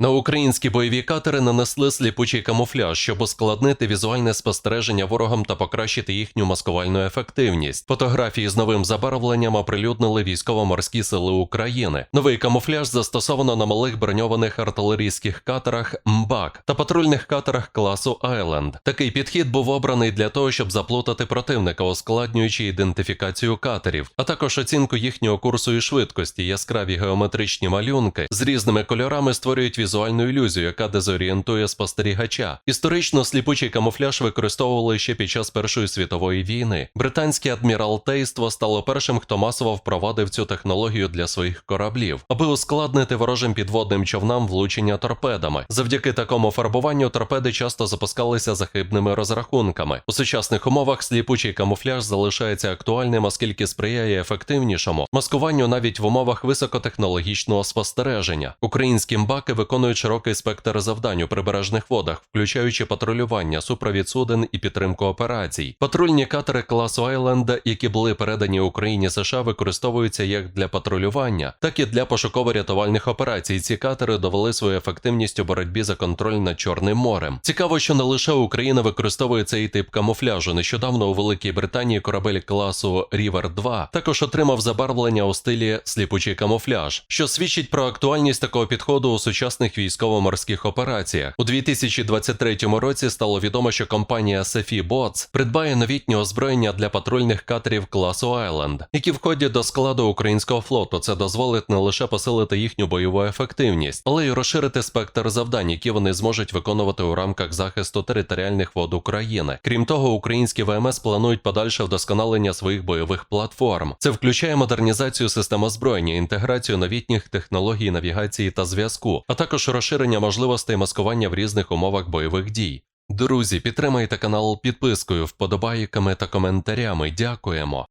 На українські бойові катери нанесли сліпучий камуфляж, щоб ускладнити візуальне спостереження ворогам та покращити їхню маскувальну ефективність. Фотографії з новим забарвленням оприлюднили військово-морські сили України. Новий камуфляж застосовано на малих броньованих артилерійських катерах МБАК та патрульних катерах класу Айленд. Такий підхід був обраний для того, щоб заплутати противника, ускладнюючи ідентифікацію катерів, а також оцінку їхнього курсу і швидкості. Яскраві геометричні малюнки з різними кольорами створюють візуальну ілюзію, яка дезорієнтує спостерігача. Історично сліпучий камуфляж використовували ще під час Першої світової війни. Британське адміралтейство стало першим, хто масово впровадив цю технологію для своїх кораблів, аби ускладнити ворожим підводним човнам влучення торпедами. Завдяки такому фарбуванню торпеди часто запускалися за хибними розрахунками. У сучасних умовах сліпучий камуфляж залишається актуальним, оскільки сприяє ефективнішому маскуванню навіть в умовах високотехнологічного спостереження. Українські мбаки виконують широкий спектр завдань у прибережних водах, включаючи патрулювання, супровід суден і підтримку операцій. Патрульні катери класу Айленд, які були передані Україні США, використовуються як для патрулювання, так і для пошуково-рятувальних операцій. Ці катери довели свою ефективність у боротьбі за контроль над Чорним морем. Цікаво, що не лише Україна використовує цей тип камуфляжу. Нещодавно у Великій Британії корабель класу River 2 також отримав забарвлення у стилі сліпучий камуфляж, що свідчить про актуальність такого підходу у сучасних військово-морських операціях. У 2023 році стало відомо, що компанія Sefi Boats придбає новітнє озброєння для патрульних катерів класу Айленд, які входять до складу українського флоту. Це дозволить не лише посилити їхню бойову ефективність, але й розширити спектр завдань, які вони зможуть виконувати у рамках захисту територіальних вод України. Крім того, українські ВМС планують подальше вдосконалення своїх бойових платформ. Це включає модернізацію систем озброєння, інтеграцію новітніх технологій навігації та зв'язку, а також розширення можливостей маскування в різних умовах бойових дій. Друзі, підтримайте канал підпискою, вподобайками та коментарями. Дякуємо.